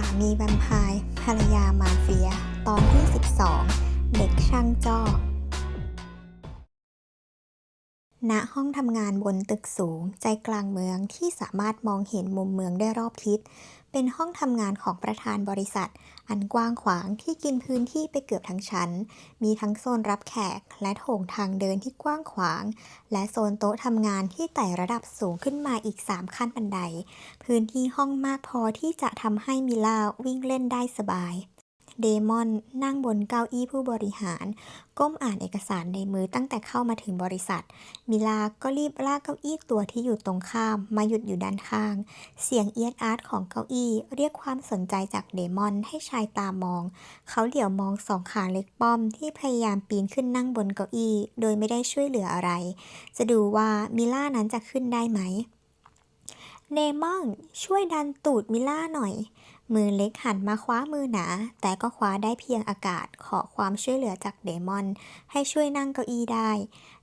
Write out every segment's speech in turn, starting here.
สามีแวมไพร์ภรรยามาเฟีย ตอนที่ 12 เด็กช่างจ้อ ณ ห้องทำงานบนตึกสูงใจกลางเมืองที่สามารถมองเห็นมุมเมืองได้รอบทิศ เป็นห้องทำงานของประธานบริษัท อันกว้างขวางที่กินพื้นที่ไปเกือบทั้งชั้น มีทั้งโซนรับแขก และโถงทางเดินที่กว้างขวาง และโซนโต๊ะทำงานที่ไต่ระดับสูงขึ้นมาอีก 3 ขั้นบันได พื้นที่ห้องมากพอที่จะทำให้มิลาวิ่งเล่นได้สบาย เดมอนนั่งบนเก้าอี้ผู้บริหาร ก้มอ่านเอกสารในมือตั้งแต่เข้ามาถึงบริษัท มิลาก็รีบลากเก้าอี้ตัวที่อยู่ตรงข้าม มาหยุดอยู่ด้านข้าง เสียงเอียดอาร์ตของเก้าอี้ เรียกความสนใจจากเดมอนให้ชายตามอง เขาเหลียวมองสองขาเล็กป้อมที่พยายามปีนขึ้นนั่งบนเก้าอี้ โดยไม่ได้ช่วยเหลืออะไร จะดูว่ามิล่านั้นจะขึ้นได้ไหมเดมอนช่วยดันตูดมิล่าหน่อย มือเล็กหันมาคว้ามือหนา แต่ก็คว้าได้เพียงอากาศขอความช่วยเหลือจากเดมอน ให้ช่วยนั่งเก้าอี้ได้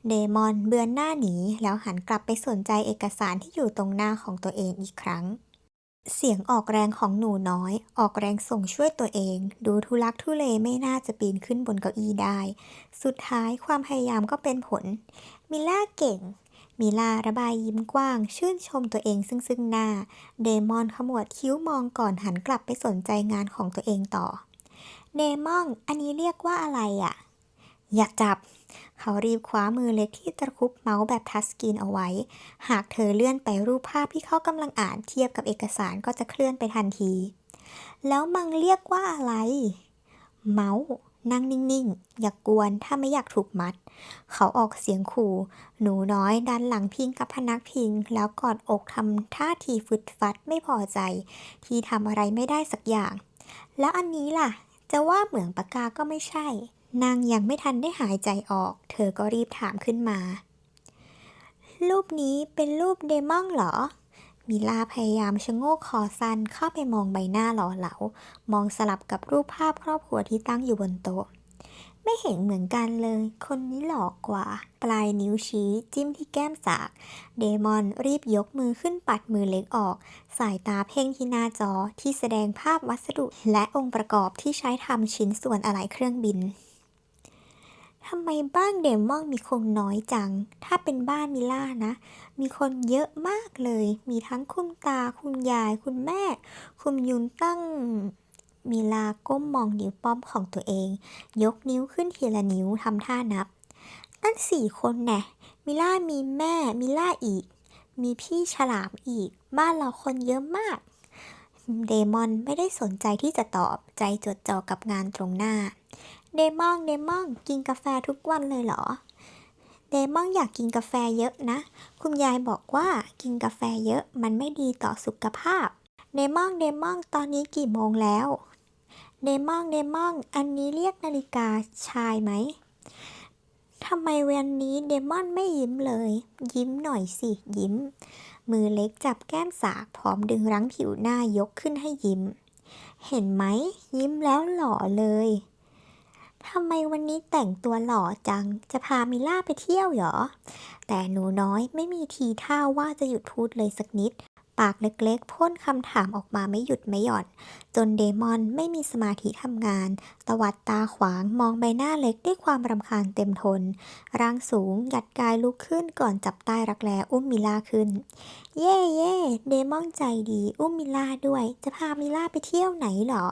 เดมอนเบือนหน้าหนีแล้วหันกลับไปสนใจเอกสารที่อยู่ตรงหน้าของตัวเองอีกครั้ง เสียงออกแรงของหนูน้อย ออกแรงส่งช่วยตัวเอง ดูทุลักทุเลไม่น่าจะปีนขึ้นบนเก้าอี้ได้ สุดท้ายความพยายามก็เป็นผล มิล่าเก่ง มิลาระบายยิ้มกว้าง ชื่นชมตัวเองซึ่งซึ่งหน้า เดมอนขมวดคิ้วมองก่อนหันกลับไปสนใจงานของตัวเองต่อ เดมอนอันนี้เรียกว่าอะไรอะ่ะ อย่าจับ เขารีบคว้ามือเล็กที่ตะครุบเมาส์แบบทัสกรีนเอาไว้ หากเธอเลื่อนไปรูปภาพที่เขากำลังอ่านเทียบกับเอกสารก็จะเคลื่อนไปทันที แล้วมังเรียกว่าอะไร เมาส์ นั่งนิ่งๆ อย่ากกวนถ้าไม่อยากถูกมัด เขาออกเสียงขู่ หนูน้อยดันหลังพิงกับพนักพิง แล้วกอดอกทำท่าทีฟึดฟัดไม่พอใจ ที่ทำอะไรไม่ได้สักอย่าง แล้วอันนี้ล่ะ จะว่าเหมืองปากกาก็ไม่ใช่ นางยังไม่ทันได้หายใจออก เธอก็รีบถามขึ้นมา รูปนี้เป็นรูปเดมอนเหรอ มิลาพยายามชะโงกคอสั้นเข้าไปมองใบหน้าหล่อเหลา มองสลับกับรูปภาพครอบครัวที่ตั้งอยู่บนโต๊ะ ไม่เห็นเหมือนกันเลย คนนี้หลอกกว่า ปลายนิ้วชี้จิ้มที่แก้มสาก เดมอนรีบยกมือขึ้นปัดมือเล็กออก สายตาเพ่งที่หน้าจอที่แสดงภาพวัสดุและองค์ประกอบที่ใช้ทำชิ้นส่วนอะไหล่เครื่องบิน ทำไมบ้านเดมอนมีคนน้อยจัง ถ้าเป็นบ้านมิล่านะ มีคนเยอะมากเลย มีทั้งคุณตา คุณยาย คุณแม่ คุณยุนตั้ง มิลาก้มมองนิ้วป้อมของตัวเอง ยกนิ้วขึ้นทีละนิ้วทำท่านับนั่นสี่คนแน่มิล่ามีแม่ มิล่าอีก มีพี่ฉลามอีก บ้านเราคนเยอะมาก เดมอนไม่ได้สนใจที่จะตอบใจจดจ่อกับงานตรงหน้า เดมอนเดมอนกินกาแฟทุกวันเลยเหรอ เดมอนอยากกินกาแฟเยอะนะ คุณยายบอกว่ากินกาแฟเยอะมันไม่ดีต่อสุขภาพ เดมอนเดมอนตอนนี้กี่โมงแล้ว เดมอนเดมอนอันนี้เรียกนาฬิกาชายไหมทำไมวันนี้เดมอนไม่ยิ้มเลย ยิ้มหน่อยสิ ยิ้ม มือเล็กจับแก้มสากพร้อมดึงรั้งผิวหน้ายกขึ้นให้ยิ้ม เห็นไหม ยิ้มแล้วหล่อเลย ทำไมวันนี้แต่งตัวหล่อจัง จะพามิล่าไปเที่ยวเหรอ แต่หนูน้อยไม่มีทีท่าว่าจะหยุดพูดเลยสักนิด ปากเล็กๆพ่นคำถามออกมาไม่หยุดไม่หย่อน จนเดมอนไม่มีสมาธิทำงาน ตวัดตาขวางมองใบหน้าเล็กด้วยความรำคาญเต็มทน ร่างสูงหยัดกายลุกขึ้นก่อนจับใต้รักแร้อุ้มมิล่าขึ้น เย่เย่เดมอนใจดี อุ้มมิล่าด้วย จะพามิล่าไปเที่ยวไหนเหรอ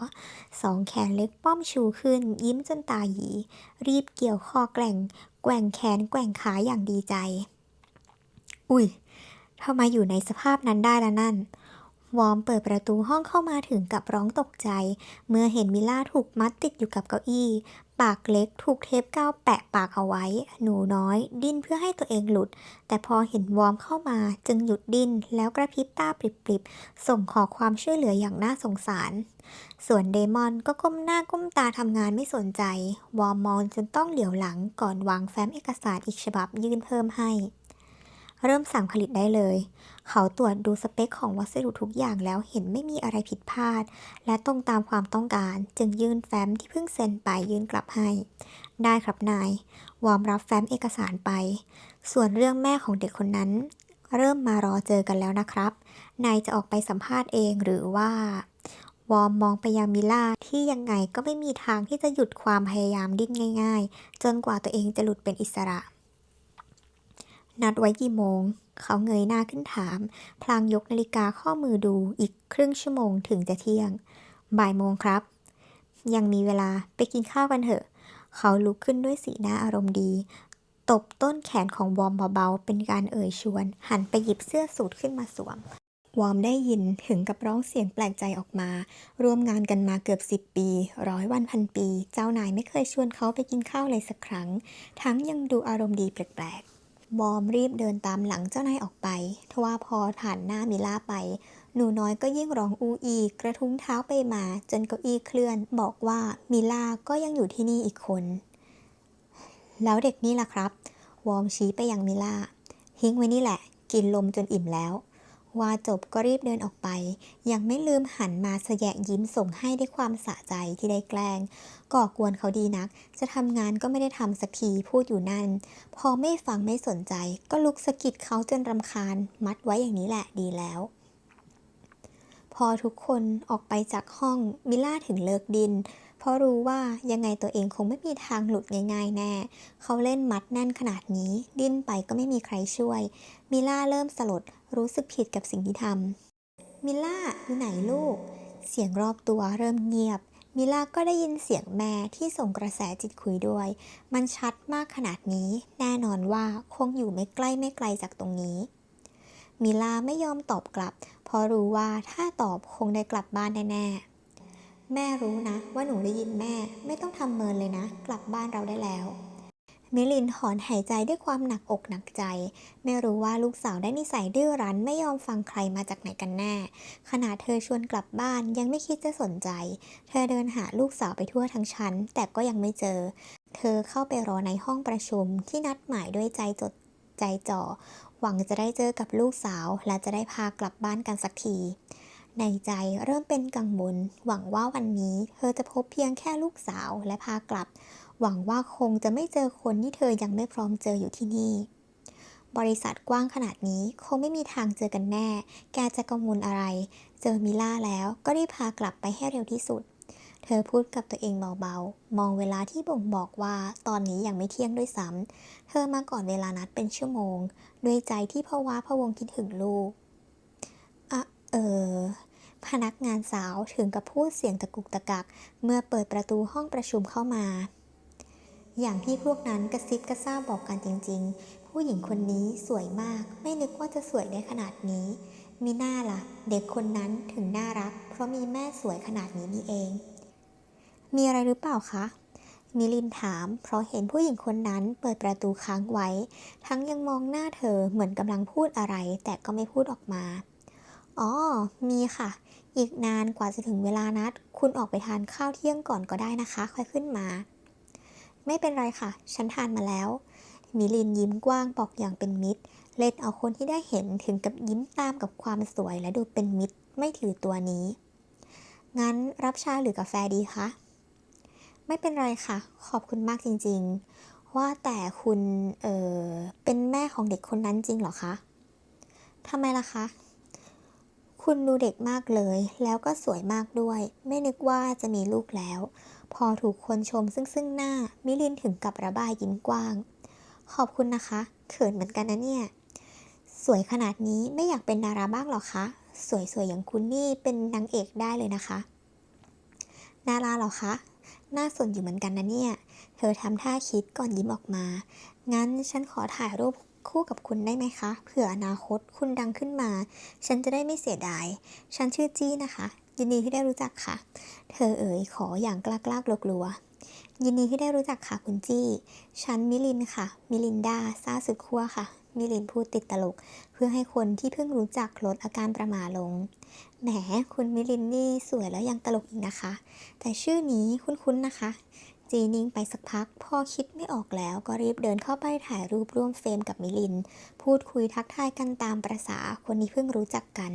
สองแขนเล็กป้อมชูขึ้น ยิ้มจนตาหยี รีบเกี่ยวคอแกล่ง แกว่งแขนแกว่งขาอย่างดีใจ อุ้ย ทำไมอยู่ในสภาพนั้นได้ละนั่น วอมเปิดประตูห้องเข้ามาถึงกับร้องตกใจ เมื่อเห็นมิล่าถูกมัดติดอยู่กับเก้าอี้ ปากเล็กถูกเทปกาวแปะปากเอาไว้ หนูน้อย ดิ้นเพื่อให้ตัวเองหลุด แต่พอเห็นวอมเข้ามาจึงหยุดดิ้นแล้วกระพริบตาปริบๆ ส่งขอความช่วยเหลืออย่างน่าสงสาร ส่วนเดมอนก็ก้มหน้าก้มตาทำงานไม่สนใจ วอมมองจนต้องเหลียวหลังก่อนวางแฟ้มเอกสารอีกฉบับยื่นเพิ่มให้ เริ่มสั่งผลิตได้เลย เขาตรวจดูสเปคของวัสดุทุกอย่างแล้วเห็นไม่มีอะไรผิดพลาด และตรงตามความต้องการ จึงยื่นแฟ้มที่เพิ่งเซ็นไปยื่นกลับให้ ได้ครับนาย วอร์มรับแฟ้มเอกสารไป ส่วนเรื่องแม่ของเด็กคนนั้น เริ่มมารอเจอกันแล้วนะครับ นายจะออกไปสัมภาษณ์เองหรือว่าวอร์มมองไปยังมิล่าที่ยังไงก็ไม่มีทางที่จะหยุดความพยายามดิ้นง่าย ๆ จนกว่าตัวเองจะหลุดเป็นอิสระ นัดไว้กี่โมง เขาเงยหน้าขึ้นถาม พลางยกนาฬิกาข้อมือดูอีกครึ่งชั่วโมงถึงจะเที่ยง บ่ายโมงครับ ยังมีเวลาไปกินข้าวกันเถอะ เขาลุกขึ้นด้วยสีหน้าอารมณ์ดี ตบต้นแขนของวอมเบาๆเป็นการเอ่ยชวน หันไปหยิบเสื้อสูทขึ้นมาสวม วอมได้ยินถึงกับร้องเสียงแปลกใจออกมา ร่วมงานกันมาเกือบสิบปี ร้อยวันพันปี เจ้านายไม่เคยชวนเขาไปกินข้าวเลยสักครั้ง ทั้งยังดูอารมณ์ดีแปลกๆ วอมรีบเดินตามหลังเจ้านายออกไป ทว่าพอผ่านหน้ามิล่าไป หนูน้อยก็ยิ่งร้องอูอี กระทุ้งเท้าไปมา จนเก้าอี้เคลื่อน บอกว่ามิล่าก็ยังอยู่ที่นี่อีกคน แล้วเด็กนี่ล่ะครับ วอมชี้ไปยังมิล่าทิ้งไว้นี่แหละ กินลมจนอิ่มแล้ว ว่าจบก็รีบเดินออกไป ยังไม่ลืมหันมาแสยะยิ้มส่งให้ด้วยความสะใจที่ได้แกล้ง ก่อกวนเขาดีนัก จะทำงานก็ไม่ได้ทำสักทีพูดอยู่นั่น พอไม่ฟังไม่สนใจ ก็ลุกสะกิดเขาจนรำคาญ มัดไว้อย่างนี้แหละดีแล้ว พอทุกคนออกไปจากห้องมิล่าถึงเลิกดิน เพราะรู้ว่ายังไงตัวเองคงไม่มีทางหลุดง่ายๆแน่ เขาเล่นมัดแน่นขนาดนี้ ดิ้นไปก็ไม่มีใครช่วย มิล่าเริ่มสลดรู้สึกผิดกับสิ่งที่ทำมิล่าอยู่ไหนลูก เสียงรอบตัวเริ่มเงียบ มิล่าก็ได้ยินเสียงแม่ที่ส่งกระแสจิตคุยด้วย มันชัดมากขนาดนี้ แน่นอนว่าคงอยู่ไม่ใกล้ไม่ไกลจากตรงนี้ มิล่าไม่ยอมตอบกลับ เพราะรู้ว่าถ้าตอบคงได้กลับบ้านแน่ๆ แม่รู้นะว่าหนูได้ยินแม่ ไม่ต้องทำเมินเลยนะ กลับบ้านเราได้แล้วมิลินถอนหายใจด้วยความหนักอกหนักใจ ไม่รู้ว่าลูกสาวได้นิสัยดื้อรั้นไม่ยอมฟังใครมาจากไหนกันแน่ขณะเธอชวนกลับบ้านยังไม่คิดจะสนใจ เธอเดินหาลูกสาวไปทั่วทั้งชั้น แต่ก็ยังไม่เจอ เธอเข้าไปรอในห้องประชุมที่นัดหมายด้วยใจจดใจจ่อ หวังจะได้เจอกับลูกสาวและจะได้พากลับบ้านกันสักที ในใจเริ่มเป็นกังวลหวังว่าวันนี้เธอจะพบเพียงแค่ลูกสาวและพากลับ หวังว่าคงจะไม่เจอคนที่เธอยังไม่พร้อมเจออยู่ที่นี่ บริษัทกว้างขนาดนี้คงไม่มีทางเจอกันแน่ แกจะกังวลอะไร เจอมิล่าแล้วก็รีบพากลับไปให้เร็วที่สุด เธอพูดกับตัวเองเบาๆ มองเวลาที่บ่งบอกว่าตอนนี้ยังไม่เที่ยงด้วยซ้ำเธอมาก่อนเวลานัดเป็นชั่วโมง ด้วยใจที่พะว้าพะวงคิดถึงลูกอะเออ พนักงานสาวถึงกับพูดเสียงตะกุกตะกัก เมื่อเปิดประตูห้องประชุมเข้ามา อย่างที่พวกนั้นกระซิบกระซาบบอกกันจริง ๆ ผู้หญิงคนนี้สวยมาก ไม่นึกว่าจะสวยได้ขนาดนี้ มีหน้าล่ะ เด็กคนนั้นถึงน่ารัก เพราะมีแม่สวยขนาดนี้นี่เอง มีอะไรหรือเปล่าคะมิลินถาม เพราะเห็นผู้หญิงคนนั้นเปิดประตูค้างไว้ ทั้งยังมองหน้าเธอเหมือนกำลังพูดอะไร แต่ก็ไม่พูดออกมา อ๋อ มีค่ะ อีกนานกว่าจะถึงเวลานัด คุณออกไปทานข้าวเที่ยงก่อนก็ได้นะคะ ค่อยขึ้นมา ไม่เป็นไรค่ะ ฉันทานมาแล้ว มิลินยิ้มกว้างบอกอย่างเป็นมิตร เล่นเอาคนที่ได้เห็นถึงกับยิ้มตามกับความสวยและดูเป็นมิตร ไม่ถือตัวนี้ งั้นรับชาหรือกาแฟดีคะ ไม่เป็นไรค่ะ ขอบคุณมากจริงๆ ว่าแต่คุณ เออเป็นแม่ของเด็กคนนั้นจริงเหรอคะทำไมล่ะคะ คุณดูเด็กมากเลย แล้วก็สวยมากด้วย ไม่นึกว่าจะมีลูกแล้ว พอถูกคนชมซึ่งซึ่งหน้า มิลินถึงกับระบายยิ้มกว้าง ขอบคุณนะคะ เขินเหมือนกันนะเนี่ย สวยขนาดนี้ไม่อยากเป็นดาราบ้างหรอคะ สวยๆอย่างคุณนี่เป็นนางเอกได้เลยนะคะ ดาราหรอคะ น่าสนอยู่เหมือนกันนะเนี่ย เธอทำท่าคิดก่อนยิ้มออกมา งั้นฉันขอถ่ายรูป คู่กับคุณได้ไหมคะ เผื่ออนาคตคุณดังขึ้นมา ฉันจะได้ไม่เสียดาย ฉันชื่อจี้นะคะ ยินดีที่ได้รู้จักค่ะ เธอเอ๋ยขออย่างกล้ากล้ากลัวๆยินดีที่ได้รู้จักค่ะคุณจี้ ฉันมิลินค่ะ มิลินดาซาสุดขั้วค่ะ มิลินพูดติดตลก เพื่อให้คนที่เพิ่งรู้จักลดอาการประหม่าลง แหม คุณมิลินนี่สวยแล้วยังตลกอีกนะคะ แต่ชื่อนี้คุ้นๆนะคะ จีนิ่งไปสักพักพอคิดไม่ออกแล้วก็รีบเดินเข้าไปถ่ายรูปร่วมเฟรมกับมิลิน พูดคุยทักทายกันตามประษาคนนี้เพิ่งรู้จักกัน